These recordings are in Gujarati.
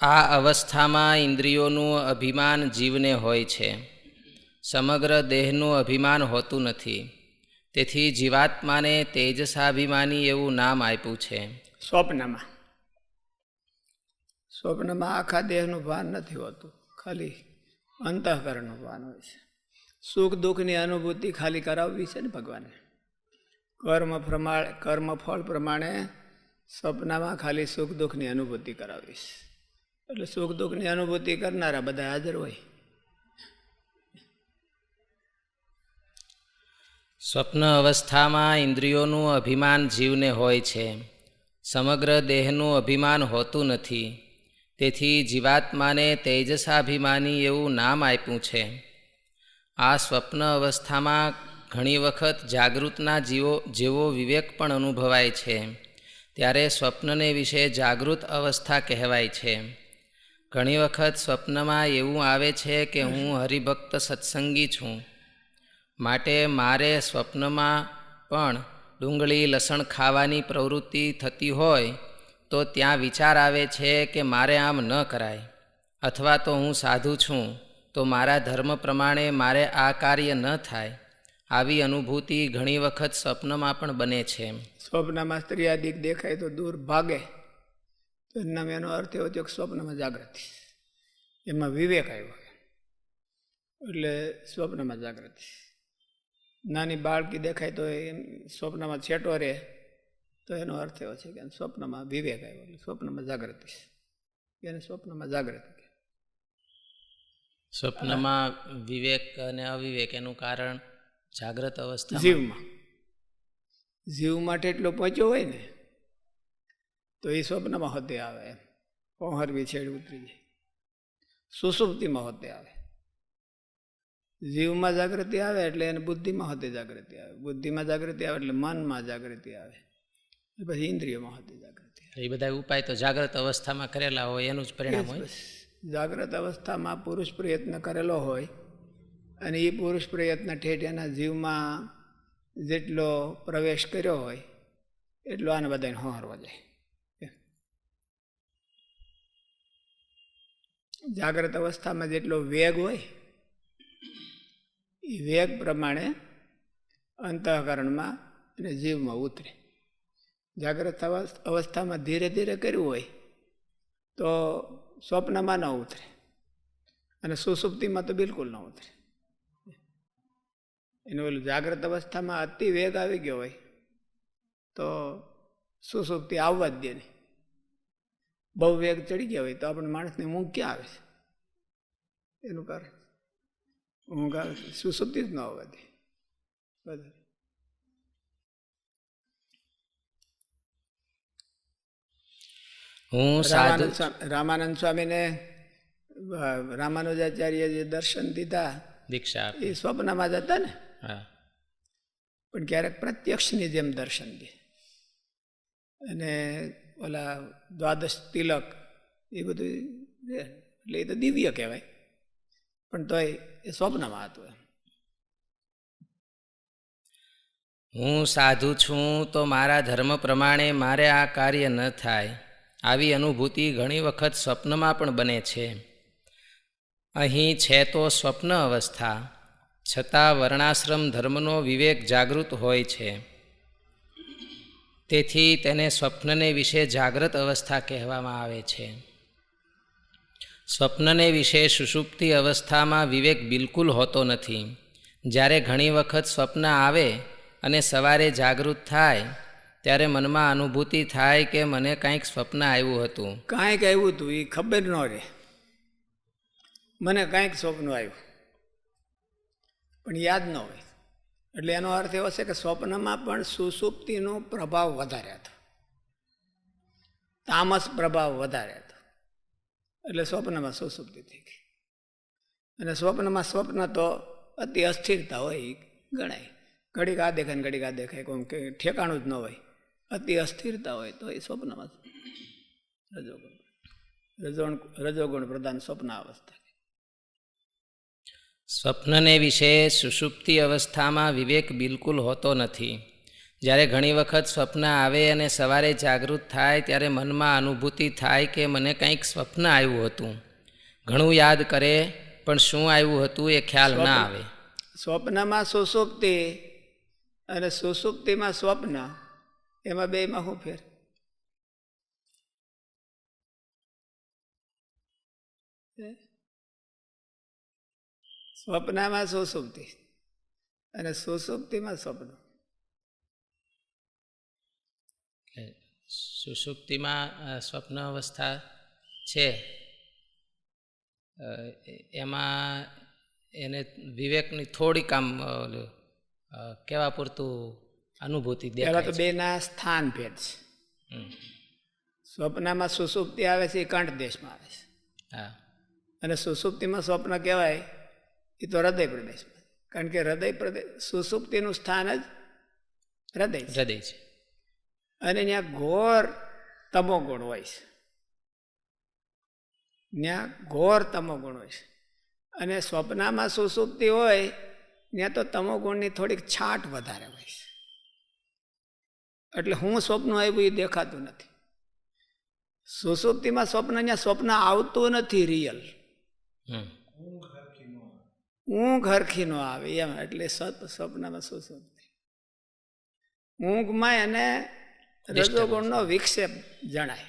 આ અવસ્થામાં ઇન્દ્રિયોનું અભિમાન જીવને હોય છે. સમગ્ર દેહનું અભિમાન હોતું નથી. તેથી જીવાત્માને તેજસાભિમાની એવું નામ આપ્યું છે. સ્વપ્નમાં. સ્વપ્નમાં આખા દેહનું ભાન નથી હોતું. ખાલી અંતઃકરણનું ભાન હોય છે. સુખ દુઃખની અનુભૂતિ ખાલી કરાવવી છે ને ભગવાને? કર્મ પ્રમાણે કર્મ ફળ પ્રમાણે સ્વપ્નમાં ખાલી સુખ દુઃખની અનુભૂતિ કરાવીશ એટલે સુખ દુઃખની અનુભૂતિ કરનારા બધા હાજર હોય. સ્વપ્ન અવસ્થામાં ઇન્દ્રિયોનું અભિમાન જીવને હોય છે. સમગ્ર દેહનું અભિમાન હોતું નથી. તેથી જીવાત્માને તેજસાભિમાની એવું નામ આપ્યું છે. આ સ્વપ્ન અવસ્થામાં ઘણી વખત જાગૃતના જીવો, જેવો વિવેક પણ અનુભવાય છે. ત્યારે સ્વપ્નને વિશે જાગૃત અવસ્થા કહેવાય છે. ઘણી વખત સ્વપ્નમાં એવું આવે છે કે હું હરિભક્ત સત્સંગી છું. માટે મારે સ્વપ્નમાં પણ ડુંગળી લસણ ખાવાની પ્રવૃત્તિ થતી હોય તો ત્યાં વિચાર આવે છે કે મારે આમ ન કરાય. અથવા તો હું સાધુ છું, તો મારા ધર્મ પ્રમાણે મારે આ કાર્ય ન થાય. આવી અનુભૂતિ ઘણી વખત સ્વપ્નમાં પણ બને છે. સ્વપ્નમાં સ્ત્રીયાદિક દેખાય તો દૂર ભાગે. તો એના એનો અર્થ એવો થયો કે સ્વપ્નમાં જાગૃતિ એમાં વિવેક આવ્યો એટલે સ્વપ્નમાં જાગૃતિ નાની બાળકી દેખાય તો એમ સ્વપ્નમાં છેટો રહે. તો એનો અર્થ એવો છે કે સ્વપ્નમાં વિવેક આવ્યો. એટલે સ્વપ્નમાં જાગૃતિ એને સ્વપ્નમાં જાગૃતિ સ્વપ્નમાં વિવેક અને અવિવેક એનું કારણ જાગ્રત અવસ્થા જીવમાં. જીવ માટે એટલો પહોંચ્યો હોય ને તો એ સ્વપ્નમાં હોતે આવે એમ. વિછેડ છેડ ઉતરી જાય. સુસુપ્તિમાં હોતે આવે. જીવમાં જાગૃતિ આવે એટલે એને બુદ્ધિમાં હોતે જાગૃતિ આવે. બુદ્ધિમાં જાગૃતિ આવે એટલે મનમાં જાગૃતિ આવે. પછી ઇન્દ્રિયોમાં હતી જાગૃતિ આવે. એ બધા ઉપાય તો જાગ્રત અવસ્થામાં કરેલા હોય એનું જ પરિણામ હોય? જાગ્રત અવસ્થામાં પુરુષ પ્રયત્ન કરેલો હોય અને એ પુરુષ પ્રયત્ન ઠેઠ એના જીવમાં જેટલો પ્રવેશ કર્યો હોય એટલો આને બધાને હોહરવો જાય. જાગ્રત અવસ્થામાં જેટલો વેગ હોય એ વેગ પ્રમાણે અંતઃકરણમાં અને જીવમાં ઉતરે. જાગ્રત અવસ્થ- અવસ્થામાં ધીરે ધીરે કર્યું હોય, તો સ્વપ્નમાં ન ઉતરે અને સુસુપ્તિમાં તો બિલકુલ ન ઉતરે. એનું ઓલું જાગ્રત અવસ્થામાં અતિ વેગ આવી ગયો હોય, તો સુસુપ્તિ આવવા જ દે નહીં. બહુ વેગ ચડી ગયા હોય તો આપણે માણસને ઊંઘ ક્યાં આવે છે? એનું કારણ? ઊંઘ આવે છે. સુસુપ્તિ જ ન આવવા બધા હું સાધુ રામાનંદ સ્વામી રામાનંદ સ્વામીને રામાનુજાચાર્ય જે દર્શન દીધા દીક્ષા એ સ્વપ્નમાં જ હતા ને? પણ ક્યારેક પ્રત્યક્ષની જેમ દર્શન દે. અને ઓલા દ્વાદશ તિલક, એ બધું એટલે એ તો દિવ્ય કહેવાય. પણ તોય એ સ્વપ્નમાં હતું હું સાધુ છું તો મારા ધર્મ પ્રમાણે મારે આ કાર્ય ન થાય. આવી અનુભૂતિ ઘણી વખત સ્વપ્નમાં પણ બને છે. અહીં છે તો સ્વપ્ન અવસ્થા. છતાં વર્ણાશ્રમ ધર્મનો વિવેક જાગૃત હોય છે. તેથી તેને સ્વપ્નને વિશે જાગ્રત અવસ્થા કહેવામાં આવે છે. સ્વપ્નને વિશે સુષુપ્તિ અવસ્થામાં વિવેક બિલકુલ હોતો નથી. જ્યારે ઘણી વખત સ્વપ્ન આવે અને સવારે જાગૃત થાય, ત્યારે મનમાં અનુભૂતિ થાય કે મને કાંઈક સ્વપ્ન આવ્યું હતું. કાંઈક આવ્યું હતું એ ખબર ન રહે. મને કાંઈક સ્વપ્ન આવ્યું. પણ યાદ ન હોય. એટલે એનો અર્થ એવો છે કે સ્વપ્નમાં પણ સુસુપ્તિનો પ્રભાવ વધારે હતો. તામસ પ્રભાવ વધારે હતો. એટલે સ્વપ્નમાં સુસુપ્તિ થઈ ગઈ. અને સ્વપ્નમાં સ્વપ્ન તો અતિ અસ્થિરતા હોય ગણાય. ઘડીક આ દેખાય ને ઘડીક આ દેખાય, કોમ કે ઠેકાણું જ ન હોય. અતિ અસ્થિરતા હોય તો એ સ્વપ્નમાં રજોગુણ. રજોગુણ રજોગુણ પ્રધાન સ્વપ્ન અવસ્થા સ્વપ્નને વિશે સુષુપ્તિ અવસ્થામાં વિવેક બિલકુલ હોતો નથી. જ્યારે ઘણી વખત સ્વપ્ન આવે અને સવારે જાગૃત થાય ત્યારે મનમાં અનુભૂતિ થાય કે મને કંઈક સ્વપ્ન આવ્યું હતું. ઘણું યાદ કરે પણ શું આવ્યું હતું એ ખ્યાલ ના આવે. સ્વપ્નમાં સુસુપ્તિ અને સુસુપ્તિમાં સ્વપ્ન એમાં બેમાં હું ફેર? હે? સ્વપ્નમાં સુસુપ્તિ અને સુસુપ્તિમાં સ્વપ્ન. સુસુપ્તિમાં સ્વપ્ન અવસ્થા છે. એમાં એને વિવેકની થોડીક આમ કહેવા પૂરતું અનુભૂતિ પહેલા દેખાય તો બેના સ્થાન ભેદ છે. સ્વપ્નમાં સુસુપ્તિ આવે છે એ કંઠ દેશમાં આવે છે. હા. અને સુસુપ્તિમાં સ્વપ્ન કહેવાય એ તો હૃદય પ્રદેશમાં કારણ કે હૃદય પ્રદેશ સુસુપ્તિનું સ્થાન જ હૃદય હૃદય છે. અને ત્યાં ઘોર તમોગુણ હોય છે. ત્યાં ઘોર તમોગુણ હોય છે. અને સ્વપ્નમાં સુસુપ્તિ હોય ત્યાં તો તમોગુણની થોડીક છાટ વધારે હોય છે. એટલે હું સ્વપ્ન આવ્યું એ દેખાતું નથી. સુસુપ્તિમાં સ્વપ્ન ત્યાં સ્વપ્ન આવતું નથી રિયલ. ઊંઘ હરખી ન આવે એમ એટલે સત સ્વપ્નમાં સુસુપ્તિ ઊંઘમાં એને રજોગુણનો વિક્ષેપ જણાય.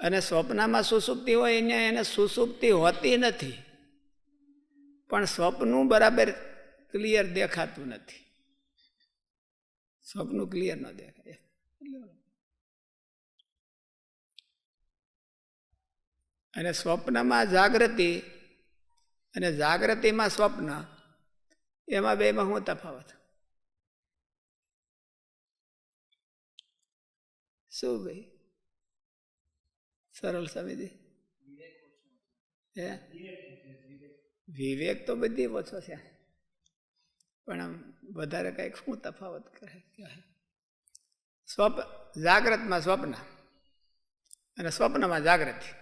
અને સ્વપ્નમાં સુસુપ્તિ હોય એને એને સુસુપ્તિ હોતી નથી. પણ સ્વપ્નું બરાબર ક્લિયર દેખાતું નથી. સ્વપ્નું ક્લિયર ન દેખાય. અને સ્વપ્નમાં જાગૃતિ અને જાગૃતિમાં સ્વપ્ન, એમાં બેમાં શું તફાવત. શું ભાઈ? સરળ સમજી. હે? વિવેક તો બધી ઓછો છે. પણ આમ વધારે કંઈક શું તફાવત કરે કહે. સ્વપ જાગ્રતમાં સ્વપ્ન. અને સ્વપ્નમાં જાગૃતિ.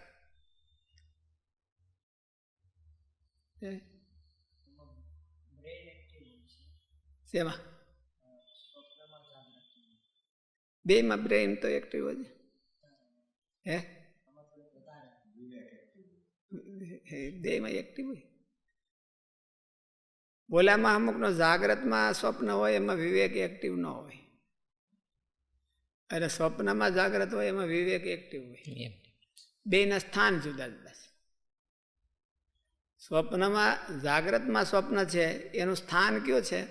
શેમાં? બેમાં બ્રેઇન તો એક્ટિવ જ હે? હે, બેમાં એક્ટિવ હોય. બોલામાં અમુકનો જાગ્રતમાં સ્વપ્ન હોય એમાં વિવેક એક્ટિવ ન હોય. અને સ્વપ્નમાં જાગ્રત હોય એમાં વિવેક એક્ટિવ હોય. બેના સ્થાન જુદા જુદા છે. સ્વપ્નમાં જાગ્રતમાં સ્વપ્ન છે એનું સ્થાન કયું છે?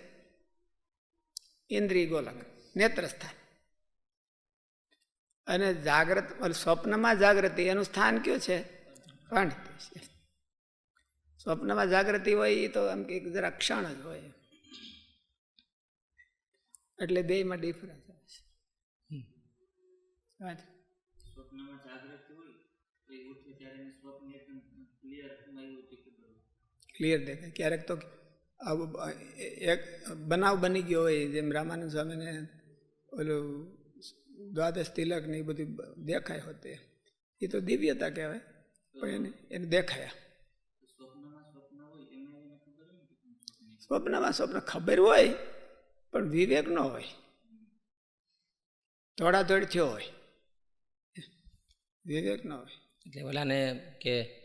ઇન્દ્રિય ગોલક નેત્ર સ્થાન. અને જાગ્રત સ્વપ્નમાં જાગૃતિ એનું સ્થાન કયું છે? કંઠ સ્વપ્નમાં જાગૃતિ હોય એ તો એમ કે જરા ક્ષણ જ હોય. એટલે બેમાં ડિફરન્સ આવે છે. વાત. ક્લિયર દેખાય. ક્યારેક તો એક બનાવ બની ગયો હોય, જેમ રામાનંદ સ્વામીને ઓલું દ્વાદશ તિલક ને એ બધું દેખાય હોતે. એ તો દિવ્યતા કહેવાય, પણ એને એને દેખાયા. સ્વપ્નમાં સ્વપ્ન ખબર હોય, પણ વિવેક ન હોય. દોડાદોડ થયો હોય. વિવેક ન હોય. એટલે ઓલાને કે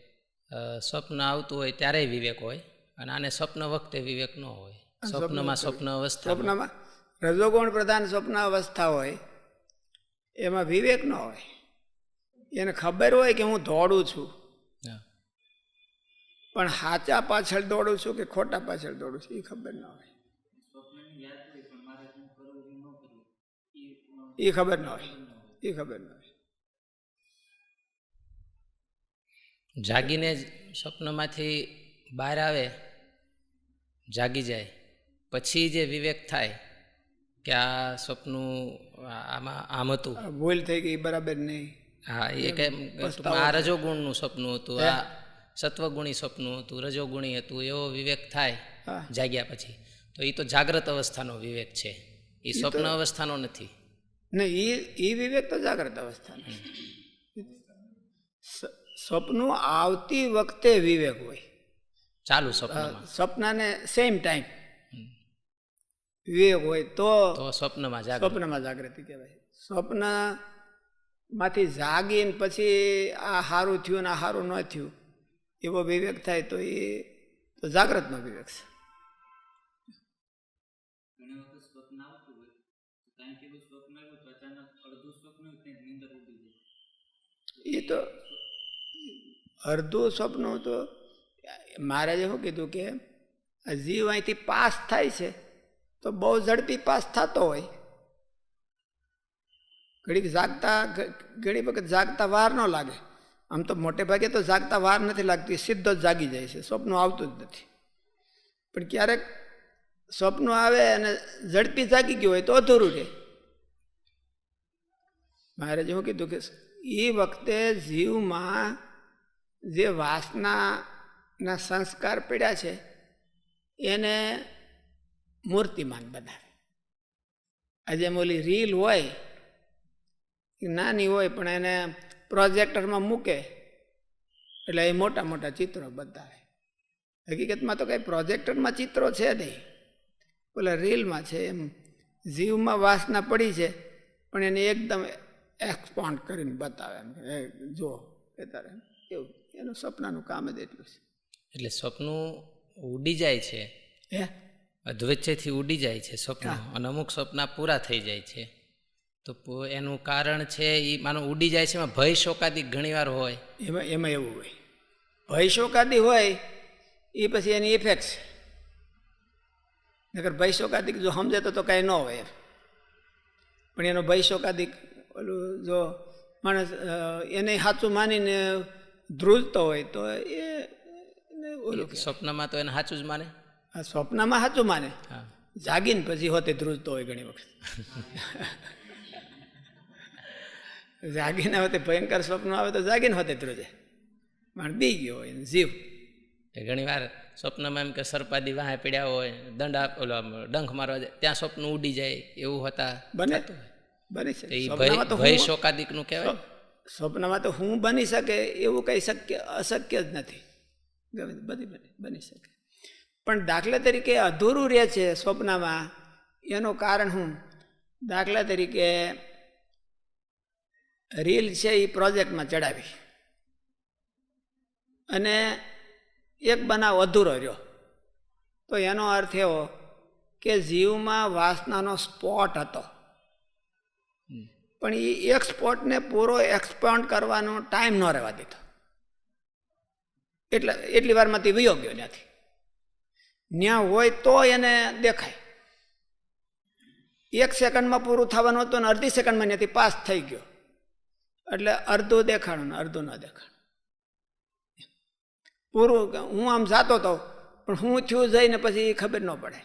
સ્વપ્ન આવતું હોય ત્યારે વિવેક હોય અને આને સ્વપ્ન વખતે વિવેક ન હોય. સ્વપ્નમાં સ્વપ્ન અવસ્થા સ્વપ્નમાં રજોગુણ પ્રધાન સ્વપ્ન અવસ્થા હોય એમાં વિવેક ન હોય. એને ખબર હોય કે હું દોડું છું. પણ સાચા પાછળ દોડું છું કે ખોટા પાછળ દોડું છું એ ખબર ન હોય. એ ખબર ન હોય. એ ખબર ન હોય. જાગીને જ સ્વપ્નમાંથી બહાર આવે જાગી જાય. પછી જે વિવેક થાય કે આ સ્વપ્નું આમાં આમ હતું. ભૂલ થઈ ગઈ બરાબર નહીં. હા એ કેમ આ રજોગુણનું સપનું હતું આ સત્વગુણી સપનું હતું રજોગુણી હતું એવો વિવેક થાય જાગ્યા પછી. તો એ તો જાગ્રત અવસ્થાનો વિવેક છે. એ સ્વપ્ન અવસ્થાનો નથી. નહીં એ એ વિવેક તો જાગ્રત અવસ્થાનો સ- આવતી વખતે વિવેક હોય. ચાલુ સ્વપ્નમાં સ્વપ્નને સેમ ટાઈમ વિવેક હોય તો તો સ્વપ્નમાં જાગૃત. સ્વપ્નમાં જાગૃતિ કહેવાય. સ્વપ્નમાંથી જાગીને પછી આ સારું થયું ને આ સારું ન થયું એવો વિવેક થાય તો એ તો જાગ્રતનો વિવેક છે. એ તો અડધું સ્વપ્ન તો મહારાજે શું કીધું કે જીવ અહીંથી પાસ થાય છે, તો બહુ ઝડપી પાસ થતો હોય. ઘડીક જાગતા ઘણી વખત જાગતા વાર ન લાગે. આમ તો મોટે ભાગે તો જાગતા વાર નથી લાગતી, સીધો જ જાગી જાય છે, સ્વપ્ન આવતું જ નથી. પણ ક્યારેક સ્વપ્ન આવે અને ઝડપી જાગી ગયું હોય તો અધૂરું રહે. મહારાજે શું કીધું કે એ વખતે જીવમાં જે વાસનાના સંસ્કાર પીડ્યા છે, એને મૂર્તિમાન બનાવે. આજે મોલી રીલ હોય નાની હોય, પણ એને પ્રોજેક્ટરમાં મૂકે, એટલે એ મોટા મોટા ચિત્રો બતાવે. હકીકતમાં તો કંઈ પ્રોજેક્ટરમાં ચિત્રો છે નહીં. ઓલા રીલમાં છે એમ, જીવમાં વાસના પડી છે, પણ એને એકદમ એક્સપોન્ડ કરીને બતાવે એમ. જો એ તારે એવું. એનું સપનાનું કામ જ એટલું છે. એટલે સ્વપ્નું ઉડી જાય છે. હે? અધવચ્ચેથી ઉડી જાય છે સ્વપ્ન. અને અમુક સ્વપ્ન પૂરા થઈ જાય છે. તો એનું કારણ છે એ માનો ઉડી જાય છે એમાં ભય શોકાદી ઘણીવાર હોય. એમાં એમાં એવું હોય. ભય શોકાદી હોય એ પછી એની ઇફેક્ટ છે. નકર ભય શોકાદિક જો સમજે તો તો કાંઈ ન હોય પણ એનો ભય શોકાદિક ઓલું જો માણસ એને સાચું માનીને ધ્રુજતો હોય તો એ સ્વપ્નમાં તો એને સાચું જ માને? આ સ્વપ્નમાં સાચું માને. હા. જાગીને પછી હોતે ધ્રુજતો હોય ઘણી વખત. જાગીને હોતે ભયંકર સ્વપ્ન આવે તો જાગીને હોતે ધ્રુજે. પણ બી ગયો હોય જીવ. ઘણી ઘણીવાર સ્વપ્નમાં એમ કે સરપાદી વાહે પીડ્યા હોય દંડ ઓલો ડંખ મારવા જાય ત્યાં સ્વપ્ન ઉડી જાય એવું હોતા બને. બને છે. ભય હું શોકાદિકનું કહેવાય સ્વપ્નમાં તો હું બની શકે એવું કંઈ શક્ય, અશક્ય જ નથી. ગમે બધી બની બની શકે. પણ દાખલા તરીકે અધૂરું રહે છે સ્વપ્નમાં, એનું કારણ હું? દાખલા તરીકે રીલ છે એ પ્રોજેક્ટમાં ચડાવી. અને એક બનાવ અધૂરો રહ્યો. તો એનો અર્થ એવો કે જીવમાં વાસનાનો સ્પોટ હતો. પણ એ એક સ્પોટને પૂરો એક્સપાન્ડ કરવાનો ટાઈમ ન રહેવા દીધો. એટલે, એટલી વારમાંથી વયો ગયો ત્યાંથી. ત્યાં હોય તો એને દેખાય. એક સેકન્ડમાં પૂરું થવાનું હતું ને અડધી સેકન્ડમાં ત્યાંથી પાસ થઈ ગયો. એટલે અડધું દેખાણું ને અડધું ન દેખાણું. પૂરું હું આમ જાતો હતો પણ હું થયું જઈને પછી એ ખબર ન પડે.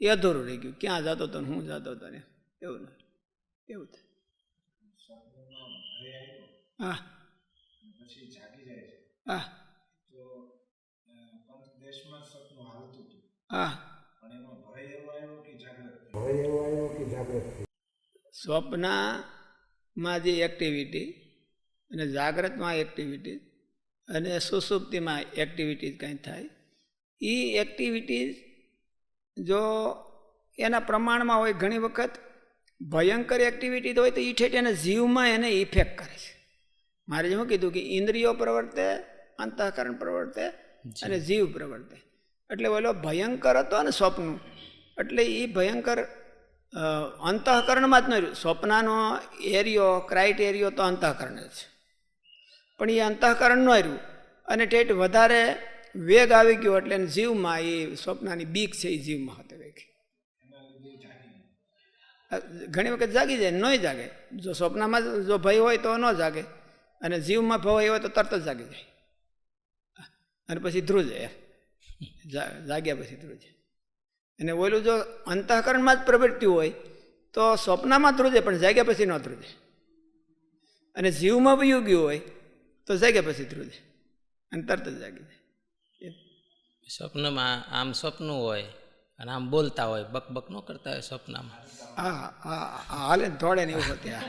એ અધૂરું રહી ગયું. ક્યાં જતો હતો ને હું જતો હતો ને, એવું એવું થાય. હા. પછી જાગી જાય છે. હા. તો પંચ દેશમાં સપનું હાલતું હતું. હા. પણ એમાં ભય એવો આવ્યો કે જાગૃત ભય એવો આવ્યો કે જાગૃત સ્વપ્નમાં જે એક્ટિવિટી અને જાગ્રતમાં એક્ટિવિટી અને સુસુપ્તિમાં એક્ટિવિટીઝ કંઈ થાય એ એક્ટિવિટીઝ જો એના પ્રમાણમાં હોય ઘણી વખત ભયંકર એક્ટિવિટી હોય તો એ ઠેઠ એને જીવમાં એને ઇફેક્ટ કરે છે. મારે શું કીધું કે ઇન્દ્રિયો પ્રવર્તે અંતઃકરણ પ્રવર્તે અને જીવ પ્રવર્તે. એટલે ઓલો ભયંકર હતો ને સ્વપ્ન. એટલે એ ભયંકર અંતઃકરણમાં જ ન રહ્યું. સ્વપ્નનો એરિયો ક્રાઇટેરિયો તો અંતઃકરણ જ છે. પણ એ અંતઃકરણ ન રહ્યું. અને ઠેઠ વધારે વેગ આવી ગયો એટલે જીવમાં એ સ્વપ્નની બીક છે એ જીવમાં હતી. ઘણી વખત જાગી જાય, નોય જાગે. જો સ્વપ્નમાં જો ભય હોય તો ન જાગે. અને જીવમાં ભય હોય તો તરત જ જાગી જાય. અને પછી ધ્રુજ. જા- જાગ્યા પછી ધ્રુજે. અને ઓલું જો અંતઃકરણમાં જ પ્રવૃત્તિ હોય, તો સ્વપ્નમાં ધ્રુજે, પણ જાગ્યા પછી ન ધ્રુજે. અને જીવમાં બી ગયું હોય, તો જાગ્યા પછી ધ્રુજે. અને તરત જ જાગી જાય. સ્વપ્નમાં આમ સ્વપ્ન હોય અને આમ બોલતા હોય બક બક ન કરતા હોય સ્વપ્નમાં હા હા હાલે દોડે ને એવું હા.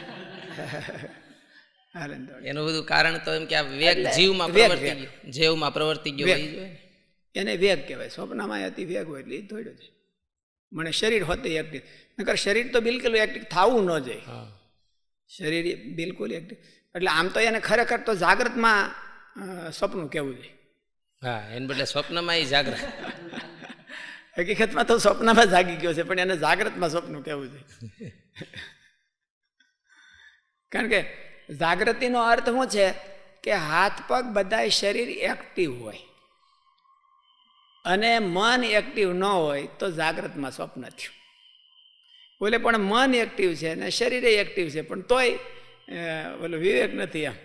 હાલે દોડે. એનું બધું કારણ તો એમ કે આ વેગ જીવમાં પ્રવર્તી ગયો જીવમાં પ્રવર્તી ગયો હોય એને વેગ કહેવાય. સ્વપ્નમાં અતિ વેગ હોય એટલે એ દોડ્યો છે. મને શરીર હોતે એક્ટિવ નકર શરીર તો બિલકુલ એક્ટિવ થવું ન જોઈએ. શરીર બિલકુલ એક્ટિવ એટલે આમ તો એને ખરેખર તો જાગ્રતમાં સ્વપ્ન કહેવું જોઈએ. હા એને બદલે સ્વપ્નમાં એ જાગ્રત. હકીકતમાં તો સ્વપ્નમાં જાગી ગયો છે, પણ એને જાગ્રતમાં સ્વપ્ન કહેવું છે. કારણ કે જાગૃતિનો અર્થ શું છે કે હાથ પગ બધા શરીર એક્ટિવ હોય. અને મન એક્ટિવ ન હોય તો જાગ્રતમાં સ્વપ્ન થયું. બોલે, પણ મન એક્ટિવ છે અને શરીરે એક્ટિવ છે, પણ તોય બોલો, વિવેક નથી એમ.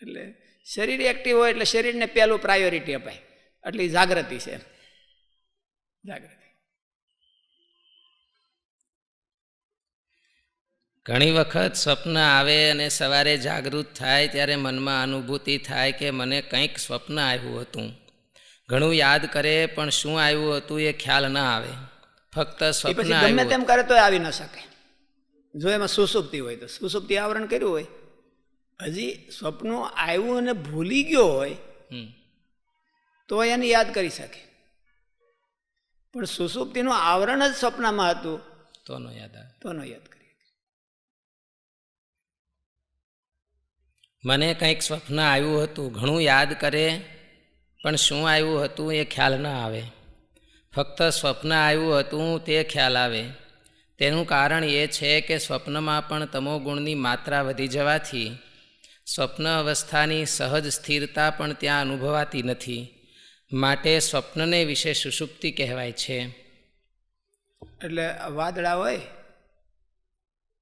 એટલે શરીર એક્ટિવ હોય એટલે શરીરને પહેલું પ્રાયોરિટી અપાય. એટલે જાગૃતિ છે. એમ જાગૃતિ. ઘણી વખત સ્વપ્ન આવે અને સવારે જાગૃત થાય ત્યારે મનમાં અનુભૂતિ થાય કે મને કંઈક સ્વપ્ન આવ્યું હતું. ઘણું યાદ કરે પણ શું આવ્યું હતું એ ખ્યાલ ન આવે. ફક્ત સ્વપ્ન ગમે તેમ કરે તો આવી ન શકે. જો એમાં સુસુપ્તિ હોય તો સુસુપ્તિ આવરણ કર્યું હોય. હજી સ્વપ્નો આવ્યું અને ભૂલી ગયો હોય. તો એને યાદ કરી શકે. પણ સુસુપ્તિનું આવરણ જ સ્વપ્નમાં હતું. તો ન યાદ આવે. તો ન યાદ કરી મને કંઈક સ્વપ્ન આવ્યું હતું ઘણું યાદ કરે પણ શું આવ્યું હતું એ ખ્યાલ ન આવે. ફક્ત સ્વપ્ન આવ્યું હતું તે ખ્યાલ આવે. તેનું કારણ એ છે કે સ્વપ્નમાં પણ તમોગુણની માત્રા વધી જવાથી સ્વપ્ન અવસ્થાની સહજ સ્થિરતા પણ ત્યાં અનુભવાતી નથી. માટે સ્વપ્નને વિશે સુષુપ્તિ કહેવાય છે. એટલે વાદળા હોય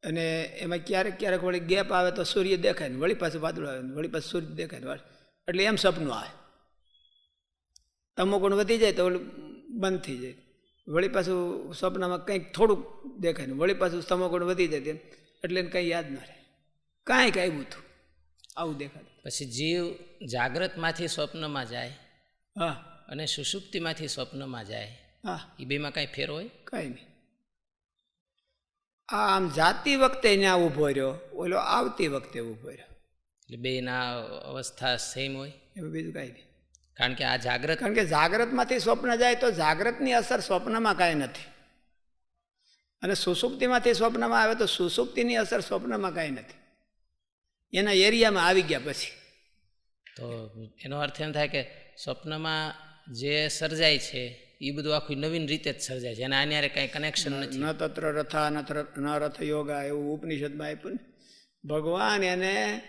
અને એમાં ક્યારેક ક્યારેક વળી ગેપ આવે તો સૂર્ય દેખાય ને વળી પાછું વાદળું આવે વળી પાછું સૂર્ય દેખાય ને એટલે એમ સપનું આવે. તમોગુણ વધી જાય તો બંધ થઈ જાય. વળી પાછું સ્વપ્નમાં કંઈક થોડુંક દેખાય ને વળી પાછું તમોગુણ વધી જાય તેમ એટલે એને કંઈ યાદ ન રહે. કાંઈક આવ્યું હતું. આવું દેખાય. પછી જીવ જાગ્રતમાંથી સ્વપ્નમાં જાય અને સુષુપ્તિમાંથી સ્વપ્નમાં જાય. હા. એ બેમાં કાંઈ ફેર હોય? કાંઈ નહીં. આ આમ જાતી વખતે ત્યાં ઊભો રહ્યો ઓલો આવતી વખતે ઊભો રહ્યો. એટલે બેના અવસ્થા સેમ હોય? એવું બીજું કાંઈ નહીં. કારણ કે આ જાગ્રત કારણ કે જાગ્રતમાંથી સ્વપ્ન જાય તો જાગ્રતની અસર સ્વપ્નમાં કાંઈ નથી. અને સુસુપ્તિમાંથી સ્વપ્નમાં આવે તો સુસુપ્તિની અસર સ્વપ્નમાં કાંઈ નથી. એના એરિયામાં આવી ગયા પછી. તો એનો અર્થ એમ થાય કે સ્વપ્નમાં જે સર્જાય છે એ બધું આખું નવીન રીતે જ સર્જાય છે અને આની હારે કાંઈ કનેક્શન નથી. ન તત્ર રથા, ન રથ યોગા એવું ઉપનિષદમાં આપ્યું ભગવાન એને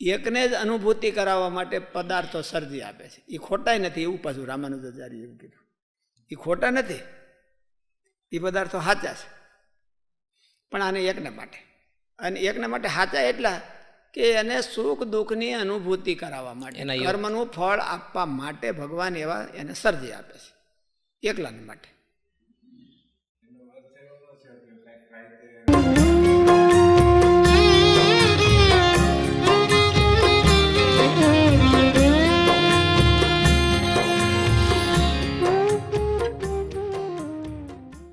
એકને જ અનુભૂતિ કરાવવા માટે પદાર્થો સર્જી આપે છે. એ ખોટાય નથી, એવું પાછું રામાનુજાચાર્ય એવું કીધું. એ ખોટા નથી. એ પદાર્થો સાચા છે. પણ આને એકને માટે. અને એકને માટે સાચા એટલા કે એને સુખ દુઃખની અનુભૂતિ કરાવવા માટે. કર્મનું ફળ આપવા માટે ભગવાન એવા એને સર્જી આપે છે. એકલાને માટે.